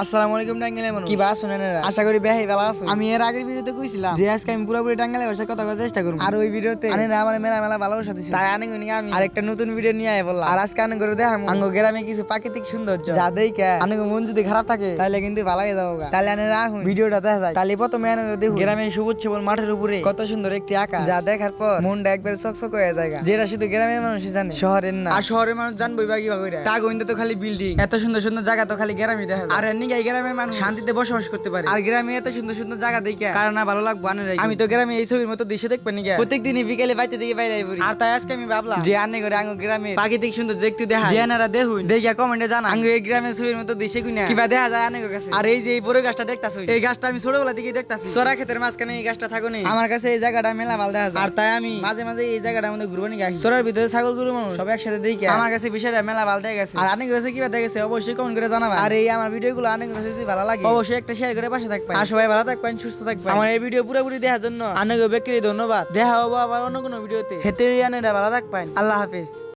আসসালামু আলাইকুম টাঙ্গাইলে মানুষ। কি বা শুনেন? আশা করি বেহাই ভালো আছো আমি এর আগের ভিডিওতে কইছিলাম যে আজকে আমি পুরোপুরি টাঙ্গাইলে ভাষার কথা করার চেষ্টা করব। আর ওই ভিডিওতে? আনে না আমার মেলা মেলা ভালোবাসা দিছিল তাই আনে গুনি আমি। আরেকটা নতুন ভিডিও নিয়ে আয় বললাম। আর আজকে আনে করে দেখাম। আঙ্গো গ্রামে কিছু প্রাকৃতিক সৌন্দর্য। যা কে আনে মন যদি খারাপ থাকে তাহলে কিন্তু ভালো হয়ে যাব। তাহলে আনে রাখুন ভিডিওটা দেখা যায়। তাহলে প্রথমে আনে দেখুন। গ্রামে সবুজ সবল মাঠের উপরে কত সুন্দর একটি আকাশ। যা দেখার পর মনটা একবার চকচক হয়ে যায় যেটা শুধু গ্রামের মানুষই জানে। শহরের না। আর শহরের মানুষ জানবই বা কীভাবে করে তা গোবিন্দ তো খালি বিল্ডিং এত সুন্দর সুন্দর জায়গা তো খালি গ্রামে দেখা যায়। আর গাই গ্রামের মানুষ। শান্তিতে বসবাস করতে পারে। আর গ্রামে এত সুন্দর সুন্দর জায়গা দেখে কারণ না ভালো লাগবো আনে আমি তো গ্রামে এই ছবির মতো দৃশ্য দেখবেন নাকি প্রত্যেকদিনই বিকেলে বাইতে দিকে বাইরে আর তাই আজকে আমি ভাবলাম যে আনে করে আঙ্গ গ্রামে। প্রাকৃতিক সুন্দর যে একটু দেখা যে আনারা দেখুন দেখিয়া কমেন্টে জানা আঙ্গ এই গ্রামের ছবির মতো দৃশ্য কিনা কিবা দেখা যায় আনে কাছে? আর এই যে এই বড় গাছটা দেখতাছি? এই গাছটা আমি ছোটবেলা থেকে দেখতাছি। সরা ক্ষেতের মাঝখানে এই গাছটা থাকো নেই আমার কাছে এই জায়গাটা মেলা ভালো দেখা যায়। আর তাই আমি মাঝে মাঝে এই জায়গাটা আমাদের ঘুরবো নিয়ে আসি সরার ভিতরে ছাগল গরু মানুষ। সব একসাথে দেখি। আমার কাছে বিষয়টা মেলা ভালো দেখা গেছে। আর অনেক কাছে কিবা দেখেছে অবশ্যই কমেন্ট করে জানাবা। আর এই আমার ভিডিও ভিডিওগুলো অনেক যদি ভালো লাগে। অবশ্যই একটা শেয়ার করে পাশে থাকবেন। আর সবাই ভালো থাকবেন সুস্থ থাকবেন। আমার এই ভিডিও পুরোপুরি দেখার জন্য অনেক ব্যক্তির ধন্যবাদ। দেখা হব আবার অন্য কোনো ভিডিওতে হেতে ভালো থাকবেন। আল্লাহ হাফিজ।